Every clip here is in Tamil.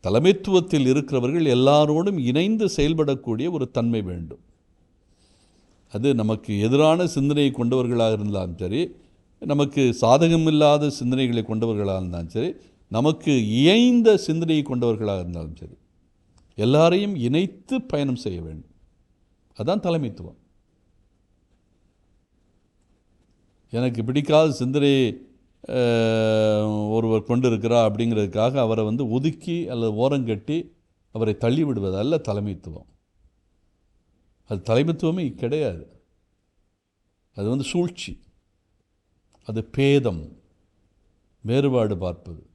தலைமைத்துவத்தில் இருக்கிறவர்கள் எல்லாரோடும் இணைந்து செயல்படக்கூடிய ஒரு தன்மை வேண்டும். அது நமக்கு எதிரான சிந்தனையை கொண்டவர்களாக இருந்தாலும் சரி நமக்கு சாதகமில்லாத சிந்தனைகளை கொண்டவர்களாக இருந்தாலும் சரி நமக்கு இயைந்த சிந்தனையை கொண்டவர்களாக இருந்தாலும் சரி எல்லாரையும் இணைத்து பயணம் செய்ய வேண்டும். அதுதான் தலைமைத்துவம். எனக்கு பிடிக்காத சிந்தனையை ஒருவர் ஒருவர் கொண்டிருக்கிறார் அப்படிங்கிறதுக்காக அவரை வந்து ஒதுக்கி அல்லது ஓரங்கட்டி அவரை தள்ளி அல்ல தலைமைத்துவம். அது தலைமைத்துவமே கிடையாது. அது வந்து சூழ்ச்சி. அது பேதம். வேறுபாடு பார்ப்பது.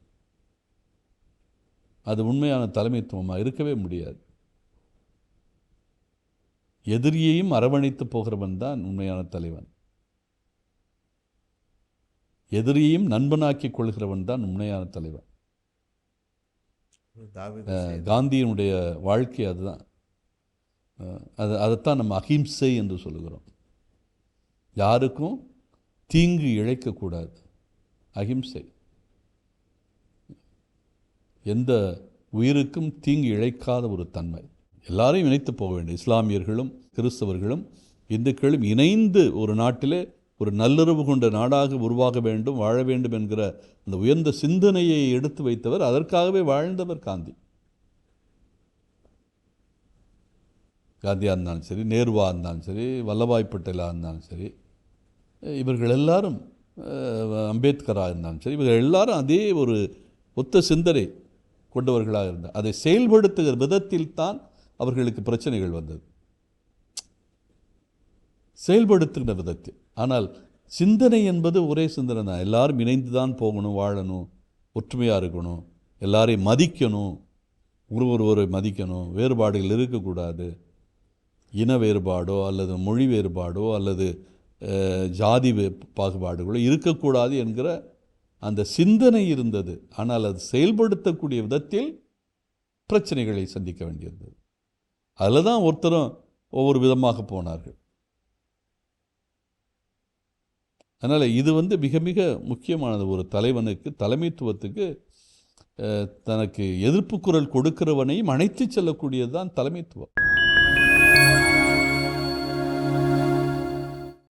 அது உண்மையான தலைமைத்துவமாக இருக்கவே முடியாது. எதிரியையும் அரவணைத்து போகிறவன் தான் உண்மையான தலைவன். எதிரியையும் நண்பனாக்கிக் கொள்கிறவன் தான் உண்மையான தலைவன். காந்தியினுடைய வாழ்க்கை அதுதான். அது அதைத்தான் நம்ம அகிம்சை என்று சொல்லுகிறோம். யாருக்கும் தீங்கு இழைக்கக்கூடாது அகிம்சை எந்த உயிருக்கும் தீங்கு இழைக்காத ஒரு தன்மை. எல்லாரையும் இணைத்து போக வேண்டும். இஸ்லாமியர்களும் கிறிஸ்தவர்களும் இந்துக்களும் இணைந்து ஒரு நாட்டிலே ஒரு நல்லுறவு கொண்ட நாடாக உருவாக வேண்டும் வாழ வேண்டும் என்கிற அந்த உயர்ந்த சிந்தனையை எடுத்து வைத்தவர் அதற்காகவே வாழ்ந்தவர் காந்தி. காந்தியாக இருந்தாலும் சரி நேருவாக இருந்தாலும் சரி வல்லபாய் பட்டேலாக இருந்தாலும் சரி இவர்கள் எல்லாரும் அம்பேத்கராக இருந்தாலும் சரி இவர்கள் எல்லாரும் அதே ஒரு ஒத்த சிந்தனை கொண்டவர்களாக இருந்தார் அதை செயல்படுத்துகிற விதத்தில் தான் அவர்களுக்கு பிரச்சனைகள் வந்தது. செயல்படுத்துகிற விதத்தில். ஆனால் சிந்தனை என்பது ஒரே சிந்தனை தான். எல்லாரும் இணைந்து தான் போகணும் வாழணும் ஒற்றுமையாக இருக்கணும் எல்லாரையும் மதிக்கணும் ஒரு ஒருவரை மதிக்கணும். வேறுபாடுகள் இருக்கக்கூடாது. இன வேறுபாடோ அல்லது மொழி வேறுபாடோ அல்லது ஜாதி வே- பாகுபாடுகளோ இருக்கக்கூடாது என்கிற அந்த சிந்தனை இருந்தது. ஆனால் அது செயல்படுத்தக்கூடிய விதத்தில் பிரச்சனைகளை சந்திக்க வேண்டியிருந்தது. அதில் தான் ஒருத்தரும் ஒவ்வொரு விதமாக போனார்கள். அதனால் இது வந்து மிக மிக முக்கியமானது. ஒரு தலைவனுக்கு தலைமைத்துவத்துக்கு தனக்கு எதிர்ப்பு குரல் கொடுக்கிறவனையும் அழைத்து செல்லக்கூடியது தான் தலைமைத்துவம்.